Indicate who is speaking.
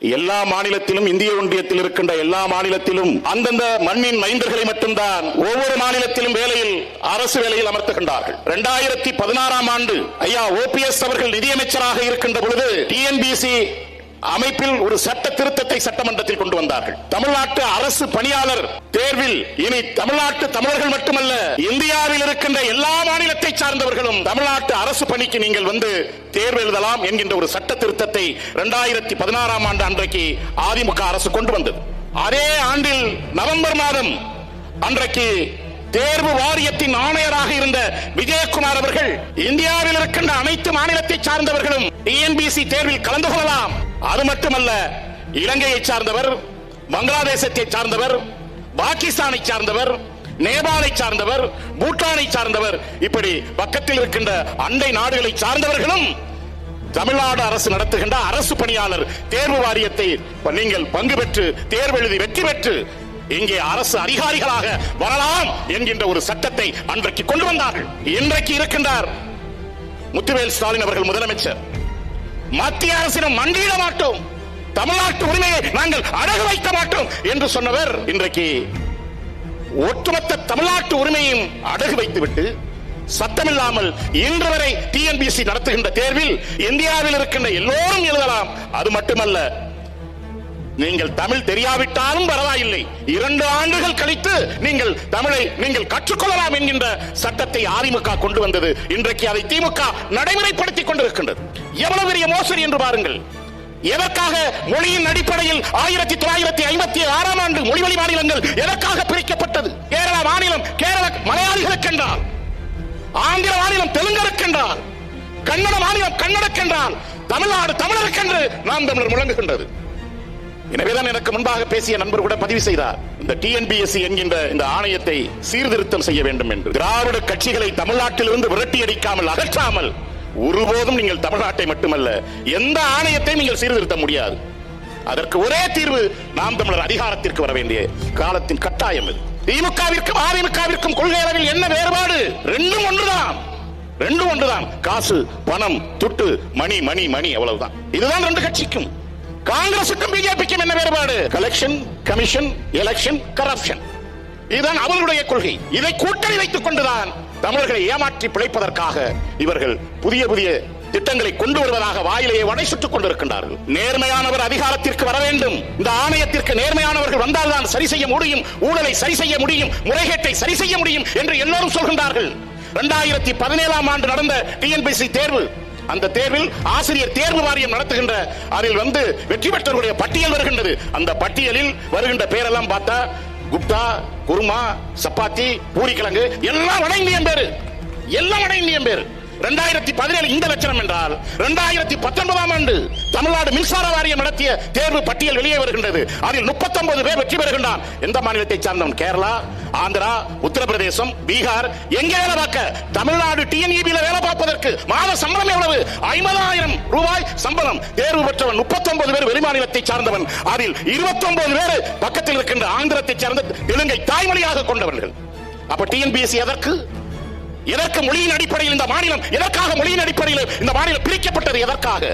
Speaker 1: எல்லா மாநிலத்திலும் இந்திய ஒன்றியத்தில் இருக்கின்ற எல்லா மாநிலத்திலும் அந்தந்த மண்ணின் மைந்தர்களை மட்டும்தான் ஒவ்வொரு மாநிலத்திலும் வேலையில் அரசு வேலையில் அமர்த்துகின்றார்கள். இரண்டாயிரத்தி பதினாறாம் ஆண்டு ஐயா ஓபிஎஸ் அவர்கள் நிதியமைச்சராக இருக்கின்ற பொழுது டிஎன்பிசி அமைப்பில் ஒரு சட்ட திருத்தத்தை சட்டமன்றத்தில் கொண்டு வந்தார்கள். தமிழ்நாட்டு அரசு பணியாளர் தேர்வில் இனி தமிழ்நாட்டு தமிழர்கள் மட்டுமல்ல இந்தியாவில் இருக்கின்ற எல்லா மாநிலத்தை சார்ந்தவர்களும் தமிழ்நாட்டு அரசு பணிக்கு நீங்கள் வந்து தேர்வு எழுதலாம் என்கின்ற ஒரு சட்ட திருத்தத்தை இரண்டாயிரத்தி பதினாறாம் ஆண்டு அன்றைக்கு அதிமுக அரசு கொண்டு வந்தது. அதே ஆண்டில் நவம்பர் மாதம் அன்றைக்கு தேர்வு வாரியத்தின் ஆணையராக இருந்த விஜயகுமார் அவர்கள் இந்தியாவில் இருக்கின்ற அனைத்து மாநிலத்தை சார்ந்தவர்களும் டிஎன்பிசி தேர்வில் கலந்து கொள்ளலாம். அது மட்டுமல்ல இலங்கையை சார்ந்தவர் பங்களாதேசத்தை சார்ந்தவர் பாகிஸ்தானை சார்ந்தவர் நேபாளை சார்ந்தவர் பூட்டானை சார்ந்தவர் இப்படி பக்கத்தில் இருக்கின்ற அண்டை நாடுகளை சார்ந்தவர்களும் தமிழ்நாடு அரசு நடத்துகின்ற அரசு பணியாளர் தேர்வு வாரியத்தை நீங்கள் பங்கு பெற்று தேர்வு எழுதி வெற்றி பெற்று இங்கே அரசு அதிகாரிகளாக வரலாம் என்கின்ற ஒரு சட்டத்தை அன்றைக்கு கொண்டு வந்தார்கள். இன்றைக்கு இருக்கின்றார் முத்துவேல் ஸ்டாலின் அவர்கள் முதலமைச்சர். மத்திய அரசிடம் மண்டியிட மாட்டோம். தமிழ்நாட்டு உரிமையை நாங்கள் அடகு வைக்க மாட்டோம் என்று சொன்னவர் இன்றைக்கு ஒட்டுமொத்த தமிழ்நாட்டு உரிமையும் அடகு வைத்துவிட்டு சத்தமில்லாமல் இன்று வரை டிஎன்பிசி நடத்துகின்ற தேர்வில் இந்தியாவில் இருக்கின்ற எல்லோரும் எழுதலாம். அது மட்டுமல்ல நீங்கள் தமிழ் தெரியாவிட்டாலும் பரவாயில்லை. இரண்டு ஆண்டுகள் கழித்து நீங்கள் தமிழை நீங்கள் கற்றுக்கொள்ளலாம் என்கின்ற சட்டத்தை அதிமுக கொண்டு வந்தது. இன்றைக்கு அதை திமுக நடைமுறைப்படுத்திக் கொண்டிருக்கின்றது. எவ்வளவு பெரிய மோசடி என்று பாருங்கள். எதற்காக மொழியின் அடிப்படையில் ஆயிரத்தி தொள்ளாயிரத்தி ஐம்பத்தி ஆறாம் ஆண்டு மொழிவழி மாநிலங்கள் எதற்காக பிரிக்கப்பட்டது? கேரள மாநிலம் கேரள மலையாளிகளுக்கென்றால் ஆந்திர மாநிலம் தெலுங்கருக்கென்றால் கன்னட மாநிலம் கன்னடக்கென்றால் தமிழ்நாடு தமிழருக்கென்று நாம் தமிழர் முழங்குகின்றது. எனவேதான் எனக்கு முன்பாக பேசிய நண்பர் கூட பதிவு செய்தார். இந்த டிஎன்பிஎஸ்சி என்கின்ற இந்த ஆணையத்தை சீர்திருத்தம் செய்ய வேண்டும் என்று. திராவிட கட்சிகளை தமிழ்நாட்டிலிருந்து விரட்டி அடிக்காமல் அகற்றாமல் ஒருபோதும் நீங்கள் தமிழ்நாட்டை மட்டுமல்ல எந்த ஆணையத்தையும் நீங்கள் சீர்திருத்த முடியாது. அதற்கு ஒரே தீர்வு நாம் தமிழர் அதிகாரத்திற்கு வர வேண்டிய காலத்தின் கட்டாயம் இது. திமுகவிற்கும் அதிமுகவிற்கும் கொள்கை அளவில் என்ன வேறுபாடு? ரெண்டும் ஒன்றுதான். ரெண்டும் ஒன்றுதான். காசு பணம் துட்டு மணி மணி மணி அவ்வளவுதான். இதுதான் ரெண்டு கட்சிக்கும். காங்கிரசுக்கும் பிஜேபிக்கும் என்ன வேறுபாடு? கலெக்ஷன் கமிஷன் எலெக்ஷன் கரப்ஷன் இதுதான் அவர்களுடைய கொள்கை. இதை கூட்டணி வைத்துக் கொண்டுதான் தமிழர்களை ஏமாற்றி பிழைப்பதற்காக இவர்கள் புதிய புதிய திட்டங்களை கொண்டு வருவதாக வாயிலேயே வடை சுட்டுக் கொண்டிருக்கின்றார்கள். நேர்மையானவர் அதிகாரத்திற்கு வர வேண்டும். இந்த ஆணையத்திற்கு நேர்மையானவர்கள் வந்தால்தான் சரி செய்ய முடியும் ஊழலை சரி செய்ய முடியும் முறைகேட்டை சரி செய்ய முடியும் என்று எல்லோரும் சொல்கின்றார்கள். இரண்டாயிரத்தி பதினேழாம் ஆண்டு நடந்த டிஎன்பிசி தேர்வு அந்த தேர்வில் ஆசிரியர் தேர்வு வாரியம் நடத்துகின்ற அதில் வந்து வெற்றி பெற்றவர்களுடைய பட்டியல் வருகின்றது. அந்த பட்டியலில் வருகின்ற பேரெல்லாம் பார்த்தா குப்தா குருமா சப்பாத்தி பூரிக்கிழங்கு எல்லாம் வட இந்தியன் பேரு. எல்லாம் வட இந்தியன் பேரு. ரெண்டாயிரத்தி பதினேழு இந்த லட்சணம் என்றால் ரெண்டாயிரத்தி பத்தொன்பதாம் ஆண்டு தமிழ்நாடு மின்சார வாரியம் நடத்திய தேர்வு பட்டியல் வெளியே வருகின்றது. அதில் முப்பத்தொன்பது பேர் வெற்றி பெறுகின்றான். எந்த மாநிலத்தை சார்ந்தவன்? கேரளா ஆந்திரா உத்தரப்பிரதேசம் பீகார். எங்கே வேலை பார்க்க? தமிழ்நாடு டிஎன்இபியில வேலை பார்ப்பதற்கு மாத சம்பளம் எவ்வளவு? ஐம்பதாயிரம் ரூபாய் சம்பளம். தேர்வு பெற்றவன் முப்பத்தொன்பது பேர் வெளிமாநிலத்தை சார்ந்தவன். அதில் இருபத்தொன்பது பேர் பக்கத்தில் இருக்கின்ற ஆந்திரத்தை சார்ந்த தெலுங்கை தாய்மொழியாக கொண்டவர்கள். அப்ப டிஎன்பிஎஸ்சி எதற்கு? எதற்கு மொழியின் அடிப்படையில் இந்த மாநிலம் எதற்காக மொழியின் அடிப்படையில் இந்த மாநிலம் பிரிக்கப்பட்டது எதற்காக?